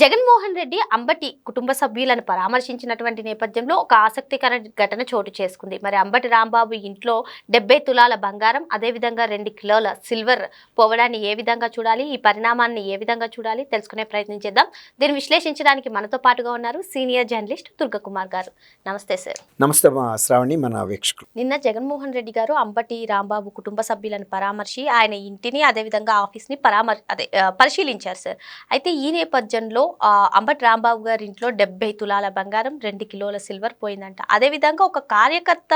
Jaganmohan Reddy Ambati కుటుంబ సభ్యులను పరామర్శించినటువంటి నేపథ్యంలో ఒక ఆసక్తికర ఘటన చోటు చేసుకుంది. మరి అంబటి రాంబాబు ఇంట్లో డెబ్బై తులాల బంగారం అదేవిధంగా రెండు కిలోల సిల్వర్ పోవడాన్ని ఏ విధంగా చూడాలి ఈ పరిణామాన్ని ఏ విధంగా చూడాలి తెలుసుకునే ప్రయత్నం చేద్దాం. దీన్ని విశ్లేషించడానికి మనతో పాటుగా ఉన్నారు సీనియర్ జర్నలిస్ట్ దుర్గకుమార్ గారు. నమస్తే సార్. నమస్తే శ్రావణి మన వీక్షకులు. నిన్న జగన్మోహన్ రెడ్డి గారు అంబటి రాంబాబు కుటుంబ సభ్యులను పరామర్శి ఆయన ఇంటిని అదేవిధంగా ఆఫీస్ని పరామర్ అదే పరిశీలించారు సార్. అయితే ఈ నేపథ్యంలో ఆ, అంబట్ రాంబాబు గారి ఇంట్లో డెబ్బై తులాల బంగారం రెండు కిలోల సిల్వర్ పోయిందంట. అదేవిధంగా ఒక కార్యకర్త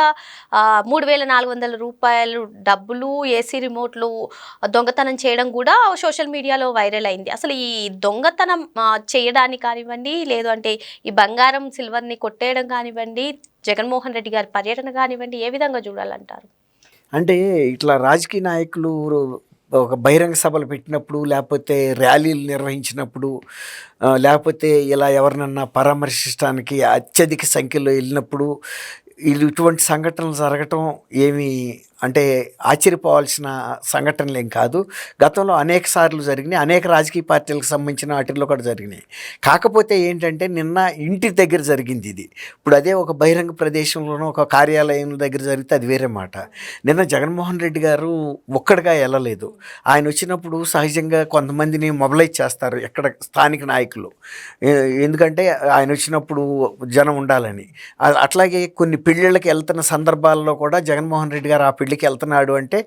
మూడు వేల నాలుగు వందల రూపాయలు డబ్బులు ఏసీ రిమోట్లు దొంగతనం చేయడం కూడా సోషల్ మీడియాలో వైరల్ అయింది. అసలు ఈ దొంగతనం చేయడానికి కానివ్వండి లేదు అంటే ఈ బంగారం సిల్వర్ని కొట్టేయడం కానివ్వండి జగన్మోహన్ రెడ్డి గారి పర్యటన కానివ్వండి ఏ విధంగా చూడాలంటారు? అంటే ఇట్లా రాజకీయ నాయకులు ఒక బహిరంగ సభలు పెట్టినప్పుడు లేకపోతే ర్యాలీలు నిర్వహించినప్పుడు లేకపోతే ఇలా ఎవరినన్నా పరామర్శించడానికి అత్యధిక సంఖ్యలో వెళ్ళినప్పుడు వీళ్ళు ఇటువంటి సంఘటనలు జరగటం ఏమీ అంటే ఆశ్చర్యపోవాల్సిన సంఘటనలు ఏం కాదు. గతంలో అనేక సార్లు జరిగినాయి. అనేక రాజకీయ పార్టీలకు సంబంధించిన వాటిల్లో కూడా జరిగినాయి. కాకపోతే ఏంటంటే నిన్న ఇంటి దగ్గర జరిగింది ఇది. ఇప్పుడు అదే ఒక బహిరంగ ప్రదేశంలోనూ ఒక కార్యాలయం దగ్గర జరిగితే అది వేరే మాట. నిన్న జగన్మోహన్ రెడ్డి గారు ఒక్కడిగా వెళ్ళలేదు. ఆయన వచ్చినప్పుడు సహజంగా కొంతమందిని మొబలైజ్ చేస్తారు ఎక్కడ స్థానిక నాయకులు. ఎందుకంటే ఆయన వచ్చినప్పుడు జనం ఉండాలని. అట్లాగే కొన్ని పెళ్ళిళ్ళకి వెళ్తున్న సందర్భాల్లో కూడా జగన్మోహన్ రెడ్డి గారు ఆ పెళ్ళికి వెళ్తున్నాడు అంటే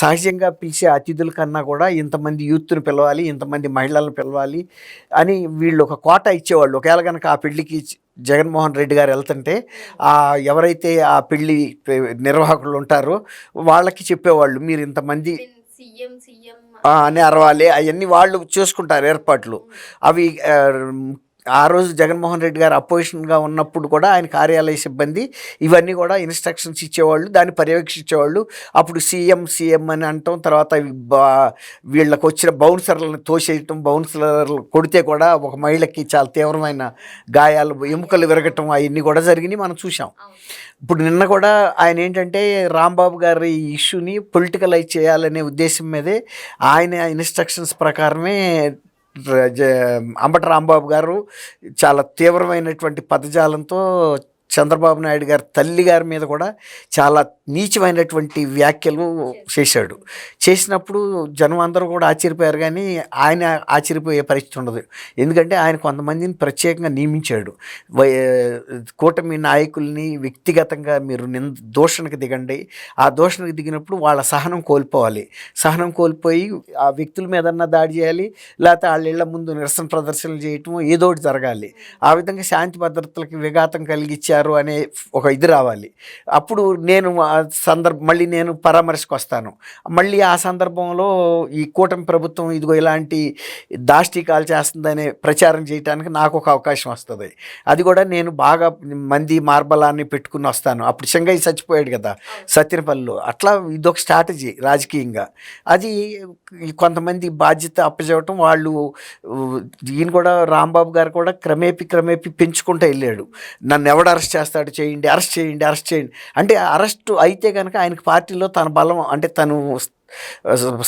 సహజంగా పిలిచే అతిథుల కన్నా కూడా ఇంతమంది యూత్ని పిలవాలి ఇంతమంది మహిళలను పిలవాలి అని వీళ్ళు ఒక కోట ఇచ్చేవాళ్ళు. ఒకవేళ కనుక ఆ పెళ్ళికి జగన్మోహన్ రెడ్డి గారు వెళ్తుంటే ఆ ఎవరైతే ఆ పెళ్ళి నిర్వాహకులు ఉంటారో వాళ్ళకి చెప్పేవాళ్ళు మీరు ఇంతమంది అని అరవాలి. అవన్నీ వాళ్ళు చూసుకుంటారు ఏర్పాట్లు. అవి ఆ, రోజు జగన్మోహన్ రెడ్డి గారు అపోజిషన్గా ఉన్నప్పుడు కూడా ఆయన కార్యాలయ సిబ్బంది ఇవన్నీ కూడా ఇన్స్ట్రక్షన్స్ ఇచ్చేవాళ్ళు దాన్ని పర్యవేక్షించేవాళ్ళు. అప్పుడు సీఎం సీఎం అని అంటాం తర్వాత వీళ్ళకి వచ్చిన బౌన్సర్లను తోసేయటం బౌన్సర్లు కొడితే కూడా ఒక మహిళకి చాలా తీవ్రమైన గాయాలు ఎముకలు విరగటం అవన్నీ కూడా జరిగినాయి మనం చూసాం ఇప్పుడు నిన్న కూడా ఆయన ఏంటంటే రాంబాబు గారి ఇష్యూని పొలిటికలైజ్ చేయాలనే ఉద్దేశం మీదే ఆయన ఇన్స్ట్రక్షన్స్ ప్రకారమే అంబట రాంబాబు గారు చాలా తీవ్రమైనటువంటి పదజాలంతో చంద్రబాబు నాయుడు గారి తల్లి గారి మీద కూడా చాలా నీచమైనటువంటి వ్యాఖ్యలు చేశాడు. చేసినప్పుడు జనం అందరూ కూడా ఆశ్చర్యపోయారు కానీ ఆయన ఆశ్చర్యపోయే పరిస్థితి ఉండదు. ఎందుకంటే ఆయన కొంతమందిని ప్రత్యేకంగా నియమించాడు. కూటమి నాయకుల్ని వ్యక్తిగతంగా మీరు నింద దూషణకు దిగండి. ఆ దూషణకు దిగినప్పుడు వాళ్ళ సహనం కోల్పోవాలి. సహనం కోల్పోయి ఆ వ్యక్తుల మీదన్నా దాడి చేయాలి. లేకపోతే వాళ్ళ ఇళ్ళ ముందు నిరసన ప్రదర్శనలు చేయటం ఏదో ఒకటి జరగాలి. ఆ విధంగా శాంతి భద్రతలకు విఘాతం కలిగించారు అనే ఒక ఇది రావాలి. అప్పుడు నేను ఆ సందర్భం మళ్ళీ నేను పరామర్శకు వస్తాను మళ్ళీ ఆ సందర్భంలో ఈ కూటమి ప్రభుత్వం ఇదిగో ఇలాంటి దాష్టికాలు చేస్తుందనే ప్రచారం చేయడానికి నాకు ఒక అవకాశం వస్తుంది. అది కూడా నేను బాగా మంది మార్బలాన్ని పెట్టుకుని వస్తాను. అప్పుడు చెంగయ్య చచ్చిపోయాడు కదా సత్యనపల్లిలో. అట్లా ఇదొక స్ట్రాటజీ రాజకీయంగా. అది కొంతమంది బాధ్యత అప్పచెప్పటం వాళ్ళు ఈయన కూడా రాంబాబు గారు కూడా క్రమేపీ క్రమేపీ పెంచుకుంటూ వెళ్ళాడు. నన్ను ఎవడ అరెస్ట్ చేస్తాడు చేయండి అరెస్ట్ చేయండి అరెస్ట్ చేయండి. అంటే అరెస్ట్ అయితే కనుక ఆయనకు పార్టీలో తన బలం అంటే తను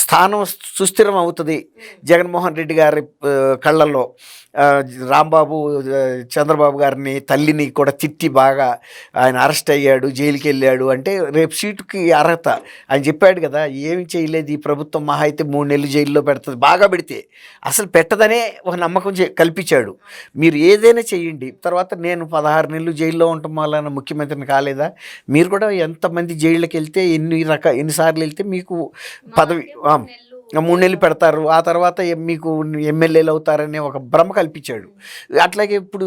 స్థానం సుస్థిరం అవుతుంది జగన్మోహన్ రెడ్డి గారి కళ్ళల్లో. రాంబాబు చంద్రబాబు గారిని తల్లిని కూడా తిట్టి బాగా ఆయన అరెస్ట్ అయ్యాడు జైలుకి వెళ్ళాడు అంటే రేపు సీటుకి అర్హత. ఆయన చెప్పాడు కదా ఏమి చేయలేదు ఈ ప్రభుత్వం మహా అయితే మూడు నెలలు జైల్లో పెడుతుంది బాగా పెడితే. అసలు పెట్టదనే ఒక నమ్మకం కల్పించాడు. మీరు ఏదైనా చేయండి. తర్వాత నేను పదహారు నెలలు జైల్లో ఉండటం వలన ముఖ్యమంత్రిని కాలేదా? మీరు కూడా ఎంతమంది జైళ్ళకి వెళ్తే ఎన్ని రక ఎన్నిసార్లు వెళ్తే మీకు పదవి ఆ, మూడు నెలలు పెడతారు. ఆ తర్వాత మీకు ఎమ్మెల్యేలు అవుతారనే ఒక భ్రమ కల్పించాడు. అట్లాగే ఇప్పుడు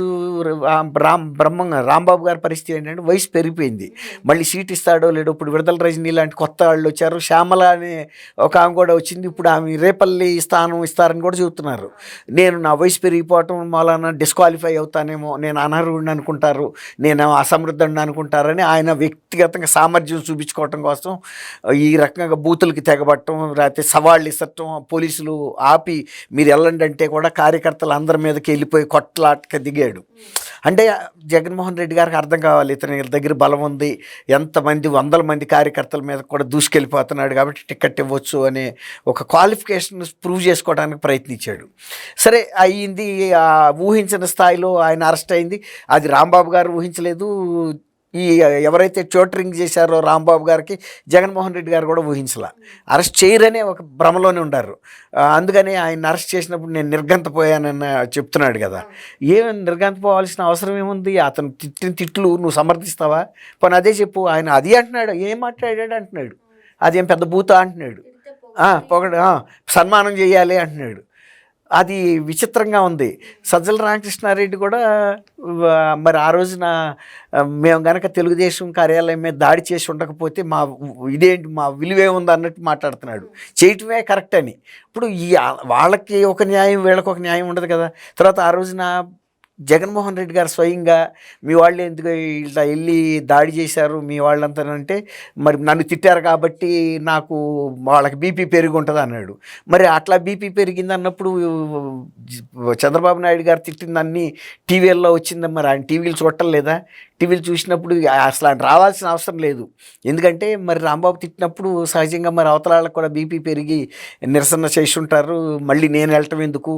రామ్ బ్రహ్మ రాంబాబు గారి పరిస్థితి ఏంటంటే వయసు పెరిగిపోయింది. మళ్ళీ సీట్ ఇస్తాడో లేడో ఇప్పుడు విడుదల రజనీ లాంటి కొత్త వాళ్ళు వచ్చారు. శ్యామల అనే ఒక ఆమె కూడా వచ్చింది. ఇప్పుడు ఆమె రేపల్లి స్థానం ఇస్తారని కూడా చెబుతున్నారు. నేను నా వయసు పెరిగిపోవటం వలన డిస్క్వాలిఫై అవుతానేమో నేను అనర్హుడిని అనుకుంటారు నేను అసమృద్ధుడిని అనుకుంటారని ఆయన వ్యక్తిగతంగా సామర్థ్యం చూపించుకోవటం కోసం ఈ రకంగా బూతులకి తెగబట్టడం లేకపోతే సవాళ్ళు ఇసట్టం పోలీసులు ఆపి మీరు వెళ్ళండి అంటే కూడా కార్యకర్తలు అందరి మీదకి వెళ్ళిపోయి కొట్లాటకి దిగాడు. అంటే జగన్మోహన్ రెడ్డి గారికి అర్థం కావాలి ఇతని దగ్గర బలం ఉంది ఎంతమంది వందల మంది కార్యకర్తల మీద కూడా దూసుకెళ్ళిపోతున్నాడు కాబట్టి టికెట్ ఇవ్వచ్చు అనే ఒక క్వాలిఫికేషన్ ప్రూవ్ చేసుకోవడానికి ప్రయత్నించాడు. సరే అయ్యింది ఊహించిన స్థాయిలో ఆయన అరెస్ట్ అయింది. అది రాంబాబు గారు ఊహించలేదు ఈ ఎవరైతే ట్యూటరింగ్ చేశారో రాంబాబు గారికి జగన్మోహన్ రెడ్డి గారు కూడా ఊహించలా. అరెస్ట్ చేయరనే ఒక భ్రమలోనే ఉండారు. అందుకని ఆయన అరెస్ట్ చేసినప్పుడు నేను నిర్గంతపోయానని చెప్తున్నాడు కదా. ఏం నిర్గంతపోవాల్సిన అవసరం ఏముంది? అతను తిట్టిన తిట్లు నువ్వు సమర్థిస్తావా? పోనీ అదే చెప్పు ఆయన అది అంటున్నాడు ఏం మాట్లాడాడు అంటున్నాడు. అదేం పెద్ద భూత అంటున్నాడు. పొగడు సన్మానం చేయాలి అంటున్నాడు. అది విచిత్రంగా ఉంది. సజ్జల రామకృష్ణారెడ్డి కూడా మరి ఆ రోజున మేము గనక తెలుగుదేశం కార్యాలయం మీద దాడి చేసి ఉండకపోతే మా ఇదేంటి మా విలువే ఉంది అన్నట్టు మాట్లాడుతున్నాడు. చేయటమే కరెక్ట్ అని. ఇప్పుడు ఈ వాళ్ళకి ఒక న్యాయం వీళ్ళకి ఒక న్యాయం ఉండదు కదా. తర్వాత ఆ రోజున జగన్మోహన్ రెడ్డి గారు స్వయంగా మీ వాళ్ళు ఎందుకు ఇట్లా వెళ్ళి దాడి చేశారు? మీ వాళ్ళంతానంటే మరి నన్ను తిట్టారు కాబట్టి నాకు వాళ్ళకి బీపీ పెరిగి ఉంటుంది అన్నాడు. మరి అట్లా బీపీ పెరిగింది అన్నప్పుడు చంద్రబాబు నాయుడు గారు తిట్టిందన్నీ టీవీల్లో వచ్చింది? మరి ఆయన టీవీలు చూడటం లేదా? టీవీలు చూసినప్పుడు అసలు ఆయన రావాల్సిన అవసరం లేదు. ఎందుకంటే మరి రాంబాబు తిట్టినప్పుడు సహజంగా మరి అవతల వాళ్ళకి కూడా బీపీ పెరిగి నిరసన చేసి ఉంటారు. మళ్ళీ నేను వెళ్ళటం ఎందుకు?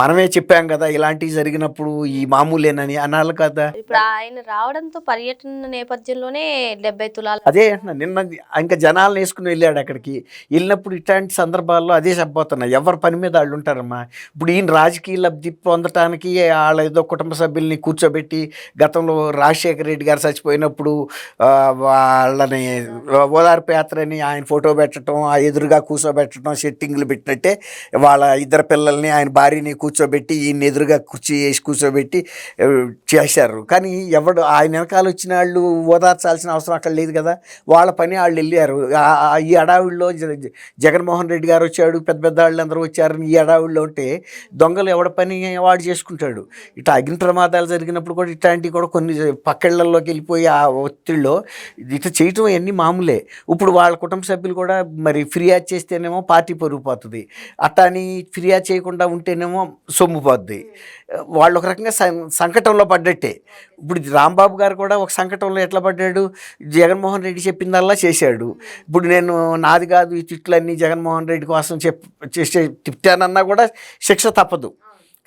మనమే చెప్పాం కదా ఇలాంటివి జరిగినప్పుడు ఈ మామూలేనని అనాలి కదా. ఇప్పుడు ఆయన రావడంతో పర్యటన నేపథ్యంలోనే డెబ్బై తులాల అదే అంటున్నా నిన్న ఇంకా జనాలను వేసుకుని వెళ్ళాడు అక్కడికి. వెళ్ళినప్పుడు ఇట్లాంటి సందర్భాల్లో అదే చెప్పబోతున్నా ఎవరి పని మీద వాళ్ళు ఉంటారమ్మా. ఇప్పుడు ఈయన రాజకీయ లబ్ధి పొందటానికి వాళ్ళ ఏదో కుటుంబ సభ్యుల్ని కూర్చోబెట్టి గతంలో రాజశేఖర రెడ్డి గారు చచ్చిపోయినప్పుడు వాళ్ళని ఓదార్పు యాత్రని ఆయన ఫోటో పెట్టడం ఆ ఎదురుగా కూర్చోబెట్టడం సెట్టింగ్లు పెట్టినట్టే వాళ్ళ ఇద్దరు పిల్లల్ని ఆయన భార్యని కూర్చోబెట్టి ఈయన ఎదురుగా కుర్చీ వేసి కూర్చోబెట్టి చేశారు. కానీ ఎవడు ఆయన వెనకాల వచ్చిన వాళ్ళు ఓదార్చాల్సిన అవసరం అక్కడ లేదు కదా. వాళ్ళ పని వాళ్ళు వెళ్ళారు. ఆ- ఈ అడావిడిలో జ- జగన్మోహన్ రెడ్డి గారు వచ్చాడు పెద్ద పెద్ద వాళ్ళు అందరూ వచ్చారని ఈ అడావిడిలో ఉంటే దొంగలు ఎవడ పని వాడు చేసుకుంటాడు. ఇట్లా అగ్ని ప్రమాదాలు జరిగినప్పుడు కూడా ఇట్లాంటివి కూడా కొన్ని పక్కళ్ళల్లోకి వెళ్ళిపోయి ఆ ఒత్తిడిలో ఇట్లా చేయటం అన్నీ మామూలే. ఇప్పుడు వాళ్ళ కుటుంబ సభ్యులు కూడా మరి ఫిర్యాదు చేస్తేనేమో పార్టీ పరుగు పోతుంది అట్టా అని ఫిర్యాదు చేయకుండా ఉంటేనేమో సొమ్ము పోద్ది. వాళ్ళు ఒక రకంగా సం- సంకటంలో పడ్డట్టే. ఇప్పుడు రాంబాబు గారు కూడా ఒక సంకటంలో ఎట్లా పడ్డాడు? జగన్మోహన్ రెడ్డి చెప్పిందల్లా చేశాడు. ఇప్పుడు నేను నాది కాదు ఈ తిట్లన్నీ జగన్మోహన్ రెడ్డి కోసం చెప్ చేసే తిట్టానన్నా కూడా శిక్ష తప్పదు.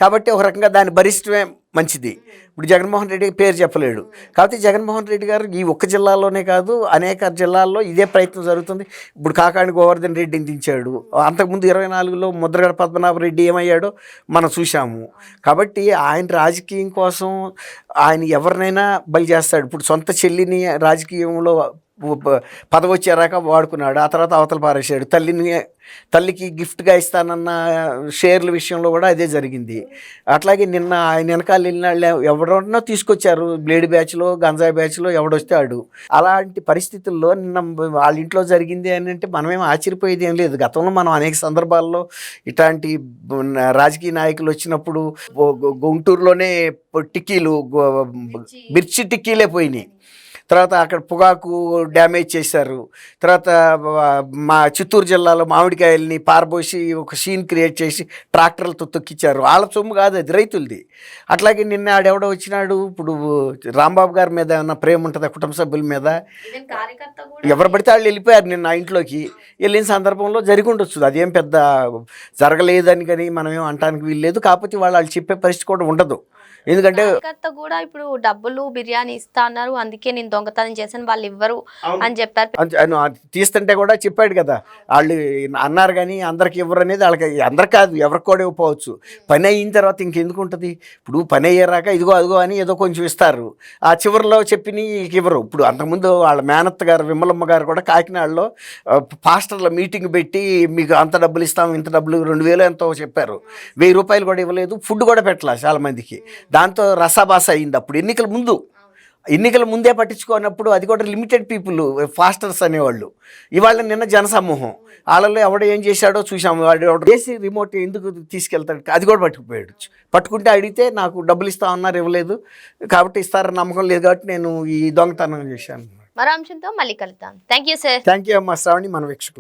కాబట్టి ఒక రకంగా దాన్ని భరిష్టమే మంచిది. ఇప్పుడు జగన్మోహన్ రెడ్డి పేరు చెప్పలేడు. కాబట్టి జగన్మోహన్ రెడ్డి గారు ఈ ఒక్క జిల్లాలోనే కాదు అనేక జిల్లాల్లో ఇదే ప్రయత్నం జరుగుతుంది. ఇప్పుడు కాకాణి గోవర్ధన్ రెడ్డిని దించాడు. అంతకుముందు ఇరవై నాలుగులో ముద్రగడ పద్మనాభ రెడ్డి ఏమయ్యాడో మనం చూసాము కాబట్టి ఆయన రాజకీయం కోసం ఆయన ఎవరినైనా బలి చేస్తాడు. ఇప్పుడు సొంత చెల్లిని రాజకీయంలో పదవి వచ్చేరాక వాడుకున్నాడు. ఆ తర్వాత అవతల పారేశాడు. తల్లిని తల్లికి గిఫ్ట్గా ఇస్తానన్న షేర్ల విషయంలో కూడా అదే జరిగింది. అట్లాగే నిన్న ఆయన వెనకాల వెళ్ళిన వాళ్ళు ఎవడన్నా తీసుకొచ్చారు. బ్లేడ్ బ్యాచ్లో గంజాయి బ్యాచ్లో ఎవడొస్తే ఆడు. అలాంటి పరిస్థితుల్లో నిన్న వాళ్ళ ఇంట్లో జరిగింది అని అంటే మనమేం ఆశ్చర్యపోయేది ఏం లేదు. గతంలో మనం అనేక సందర్భాల్లో ఇట్లాంటి రాజకీయ నాయకులు వచ్చినప్పుడు గుంటూరులోనే టిక్కీలు మిర్చి టిక్కీలే పోయినాయి. తర్వాత అక్కడ పొగాకు డ్యామేజ్ చేశారు. తర్వాత మా చిత్తూరు జిల్లాలో మామిడికాయల్ని పారబోసి ఒక సీన్ క్రియేట్ చేసి ట్రాక్టర్లతో తొక్కిచ్చారు. వాళ్ళ సొమ్ము కాదు అది రైతులది. అట్లాగే నిన్న ఆడెవడో వచ్చినాడు ఇప్పుడు రాంబాబు గారి మీద ఏమన్నా ప్రేమ ఉంటుందా కుటుంబ సభ్యుల మీద? ఎవరు పడితే వాళ్ళు వెళ్ళిపోయారు నిన్న ఇంట్లోకి. వెళ్ళిన సందర్భంలో జరిగి ఉండొచ్చు. అదేం పెద్ద జరగలేదని కానీ మనం ఏం అంటానికి వీల్లేదు. కాకపోతే వాళ్ళు వాళ్ళు చెప్పే పరిస్థితి కూడా ఉండదు. ఎందుకంటే కూడా ఇప్పుడు డబ్బులు బిర్యానీ ఇస్తా అన్నారు. అందుకే నేను దొంగతనం చేశాను వాళ్ళు ఇవ్వరు అని చెప్పారు. తీస్తుంటే కూడా చెప్పాడు కదా వాళ్ళు అన్నారు కానీ అందరికి ఇవ్వరు అనేది వాళ్ళకి అందరు కాదు ఎవరికి కూడా ఇవ్వకపోవచ్చు. పని అయిన తర్వాత ఇంకెందుకు ఉంటుంది? ఇప్పుడు పని అయ్యారాక ఇదిగో అదిగో అని ఏదో కొంచెం ఇస్తారు. ఆ చివరిలో చెప్పిన ఇవ్వరు. ఇప్పుడు అంతకుముందు వాళ్ళ మేనత్త గారు విమలమ్మ గారు కూడా కాకినాడలో పాస్టర్ల మీటింగ్ పెట్టి మీకు అంత డబ్బులు ఇస్తాం ఇంత డబ్బులు రెండు వేలు ఎంతో చెప్పారు. వెయ్యి రూపాయలు కూడా ఇవ్వలేదు ఫుడ్ కూడా పెట్టాల చాలా మందికి దాంతో రసాబాస అయింది అప్పుడు. ఎన్నికల ముందు ఎన్నికల ముందే పట్టించుకోనప్పుడు అది కూడా లిమిటెడ్ పీపుల్ ఫాస్టర్స్ అనేవాళ్ళు. ఇవాళ నిన్న జనసమూహం. వాళ్ళలో ఎవడో ఏం చేశాడో చూసాము వాడు ఎవడు చేసి రిమోట్ ఎందుకు తీసుకెళ్తాడు? అది కూడా పట్టుకుపోయాడు. పట్టుకుంటే అడిగితే నాకు డబ్బులు ఇస్తామన్నారు ఇవ్వలేదు. కాబట్టి ఇస్తారని నమ్మకం లేదు కాబట్టి నేను ఈ దొంగతనం చేశాను. మరో అంశంతో మళ్ళీ కలుద్దాం. Thank you sir thank you అమ్మా. శ్రావణి మన వీక్షకులు.